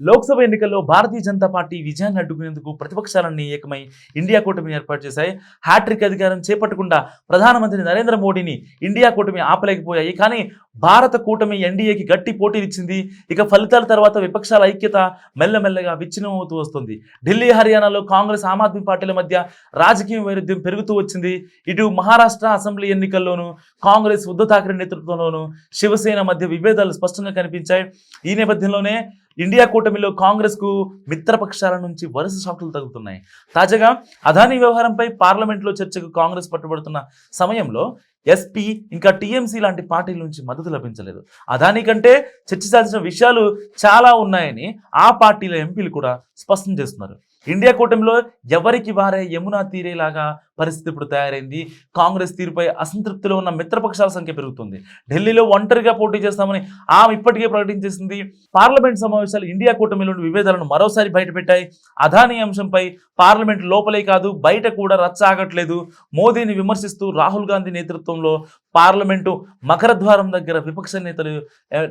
లోక్సభ ఎన్నికల్లో భారతీయ జనతా పార్టీ విజయాన్ని అడ్డుకునేందుకు ప్రతిపక్షాలన్నీ ఏకమై ఇండియా కూటమి ఏర్పాటు చేశాయి. హ్యాట్రిక్ అధికారం చేపట్టకుండా ప్రధానమంత్రి నరేంద్ర మోడీని ఇండియా కూటమి ఆపలేకపోయాయి. కానీ భారత కూటమి ఎన్డీఏకి గట్టి పోటీనిచ్చింది ఇక ఫలితాల తర్వాత విపక్షాల ఐక్యత మెల్లమెల్లగా విచ్ఛిన్నమవుతూ వస్తుంది. ఢిల్లీ హర్యానాలో కాంగ్రెస్ ఆమ్ ఆద్మీ పార్టీల మధ్య రాజకీయ వైరుధ్యం పెరుగుతూ వచ్చింది. ఇటు మహారాష్ట్ర అసెంబ్లీ ఎన్నికల్లోనూ కాంగ్రెస్ ఉద్ధవ్ ఠాక్రే నేతృత్వంలోనూ శివసేన మధ్య విభేదాలు స్పష్టంగా కనిపించాయి. ఈ నేపథ్యంలోనే ఇండియా కూటమిలో కాంగ్రెస్కు మిత్రపక్షాల నుంచి వరుస షాకులు తగులుతున్నాయి. తాజాగా అదానీ వ్యవహారంపై పార్లమెంట్లో చర్చకు కాంగ్రెస్ పట్టుబడుతున్న సమయంలో ఎస్పీ ఇంకా టీఎంసీ లాంటి పార్టీల నుంచి మద్దతు లభించలేదు. అదాని కంటే చర్చించాల్సిన విషయాలు చాలా ఉన్నాయని ఆ పార్టీల ఎంపీలు కూడా స్పష్టం చేస్తున్నారు. ఇండియా కూటమిలో ఎవరికి వారే యమునా తీరేలాగా పరిస్థితి ఇప్పుడు తయారైంది? కాంగ్రెస్ తీరుపై అసంతృప్తిలో ఉన్న మిత్రపక్షాల సంఖ్య పెరుగుతుంది. ఢిల్లీలో ఒంటరిగా పోటీ చేస్తామని ఆమె ఇప్పటికే ప్రకటించేసింది. పార్లమెంట్ సమావేశాలు ఇండియా కూటమిలోని విభేదాలను మరోసారి బయటపెట్టాయి. అదానీ అంశంపై పార్లమెంట్ లోపలే కాదు బయట కూడా రచ్చ ఆగట్లేదు. మోదీని విమర్శిస్తూ రాహుల్ గాంధీ నేతృత్వం నేతృత్వంలో పార్లమెంటు మకరద్వారం దగ్గర విపక్ష నేతలు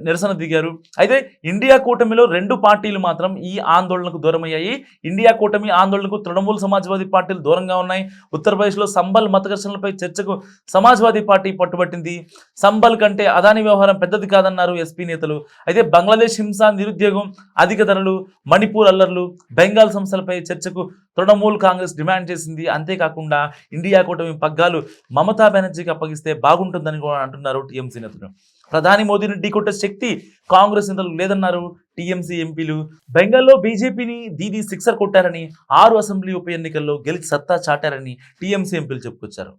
నిరసన దిగారు. అయితే ఇండియా కూటమిలో రెండు పార్టీలు మాత్రం ఈ ఆందోళనకు దూరమయ్యాయి. ఇండియా కూటమి ఆందోళనకు తృణమూల్ సమాజ్వాదీ పార్టీలు దూరంగా ఉన్నాయి. ఉత్తరప్రదేశ్లో సంబల్ మత ఘర్షణలపై చర్చకు సమాజ్వాదీ పార్టీ పట్టుబట్టింది. సంబల్ కంటే అదాని వ్యవహారం పెద్దది కాదన్నారు ఎస్పీ నేతలు. అయితే బంగ్లాదేశ్ హింస నిరుద్యోగం అధిక ధరలు మణిపూర్ అల్లర్లు బెంగాల్ సంస్థలపై చర్చకు తృణమూల్ కాంగ్రెస్ డిమాండ్ చేసింది. అంతేకాకుండా ఇండియా కూటమి పగ్గాలు మమతా బెనర్జీకి అప్పగిస్తే ఉంటుందని కూడా అంటున్నారు టీఎంసీ నేతలు. ప్రధాని మోదీని ఢీకొట్టే శక్తి కాంగ్రెస్ నేతలకు లేదన్నారు టీఎంసీ ఎంపీలు. బెంగాల్లో బీజేపీని దీదీ సిక్సర్ కొట్టారని ఆరు అసెంబ్లీ ఉప ఎన్నికల్లో గెలిచి సత్తా చాటారని టీఎంసీ ఎంపీలు చెప్పుకొచ్చారు.